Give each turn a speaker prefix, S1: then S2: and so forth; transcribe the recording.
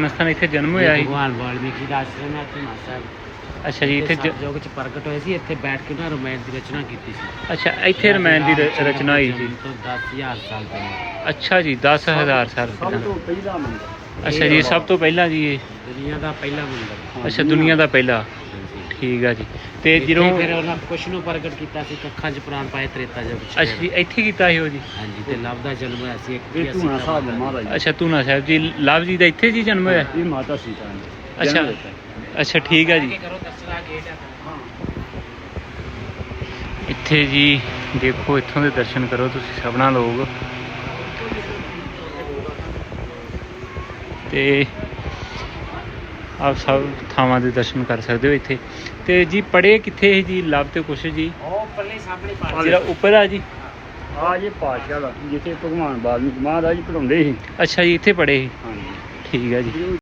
S1: ਮਸਤਾਨ ਇੱਥੇ ਜਨਮ ਹੋਇਆ ਸੀ।
S2: ਭਗਵਾਨ ਵਾਲਮੀਕੀ ਦਾ ਆਸ਼ਰਮ ਹੈ ਧੂਨਾ ਸਾਹਿਬ
S1: ਅੱਛਾ ਜੀ ਇੱਥੇ ਜ-
S2: ਚ ਪ੍ਰਗਟ ਹੋਏ ਸੀ ਇੱਥੇ ਬੈਠ ਕੇ ਨਾ ਰਮਾਇਣ ਦੀ ਰਚਨਾ ਕੀਤੀ ਸੀ।
S1: ਅੱਛਾ ਇੱਥੇ ਰਮਾਇਣ ਦੀ ਰ- ਰਚਨਾ ਹੋਈ ਸੀ।
S2: ਤੋਂ 10000 ਸਾਲ ਪਹਿਲਾਂ।
S1: ਅੱਛਾ ਜੀ 10000 ਸਾਲ
S3: ਸਭ
S1: ਪਹਿਲਾਂ।
S3: ਤੋਂ ਪਹਿਲਾ ਮੰਦਰ।
S1: ਅੱਛਾ ਜੀ ਸਭ ਤੋਂ ਪਹਿਲਾਂ ਜੀ ਇਹ।
S2: ਦੁਨੀਆ ਦਾ ਪਹਿਲਾ ਮੰਦਰ।
S1: ਅੱਛਾ ਦੁਨੀਆ ਦਾ ਪਹਿਲਾ। ਠੀਕ ਆ ਜੀ। ਤੇ
S2: ਇੱਥੇ
S1: ਜਦੋਂ
S2: ਫਿਰ ਉਹਨਾਂ ਕੁਛ ਨੂੰ ਪ੍ਰਗਟ ਕੀਤਾ ਸੀ ਕੱਖਾਂ ਚ ਪ੍ਰਾਣ ਪਾਏ ਤ੍ਰੇਤਾ ਯੁੱਗ ਚ
S1: ਅੱਛਾ ਜੀ ਇੱਥੇ ਕੀਤਾ ਸੀ ਉਹ ਜੀ?
S2: ਹਾਂਜੀ ਤੇ ਲਵ ਦਾ ਜਨਮ ਹੋਇਆ ਸੀ ਇੱਕ
S3: ਇਹ ਧੂਣਾ ਸਾਹਿਬ ਦਾ ਮਹਾਰਾਜ ਜੀ।
S1: ਅੱਛਾ ਤੂਨਾ ਸਾਹਿਬ ਜੀ ਲਵ ਜੀ ਦਾ ਇੱਥੇ ਜੀ ਜਨਮ ਹੋਇਆ?
S3: ਇਹ ਮਾਤਾ ਸੀਤਾ ਨੇ
S1: ਅੱਛਾ। ਅੱਛਾ ਠੀਕ ਆ ਜੀ। ਇੱਥੇ ਜੀ ਦੇਖੋ ਇੱਥੋਂ ਦੇ ਦਰਸ਼ਨ ਕਰੋ ਤੁਸੀਂ ਸਭਨਾ ਲੋਕ। ਤੇ ਆਪ ਸਭ ਥਾਵਾਂ ਦੇ ਦਰਸ਼ਨ ਕਰ ਸਕਦੇ ਹੋ ਇੱਥੇ। ਤੇ ਜੀ ਪੜੇ ਕਿੱਥੇ ਹੈ ਜੀ? ਲਵ ਤੇ ਕੁਛ ਜੀ?
S2: ਉਹ ਪੱਲੇ ਸਾਹਮਣੇ ਪਾ
S1: ਜਿਹੜਾ ਉੱਪਰ ਆ ਜੀ?
S3: ਆ ਜੇ ਪਾਤਸ਼ਾਹ ਦਾ ਜਿੱਥੇ ਭਗਵਾਨ ਵਾਲਮੀਕ ਮਹਾਰਾਜ ਜੀ ਪੜਾਉਂਦੇ ਸੀ।
S1: ਅੱਛਾ ਜੀ ਇੱਥੇ ਪੜੇ ਸੀ।
S3: ਹਾਂਜੀ।
S1: ਠੀਕ ਆ ਜੀ।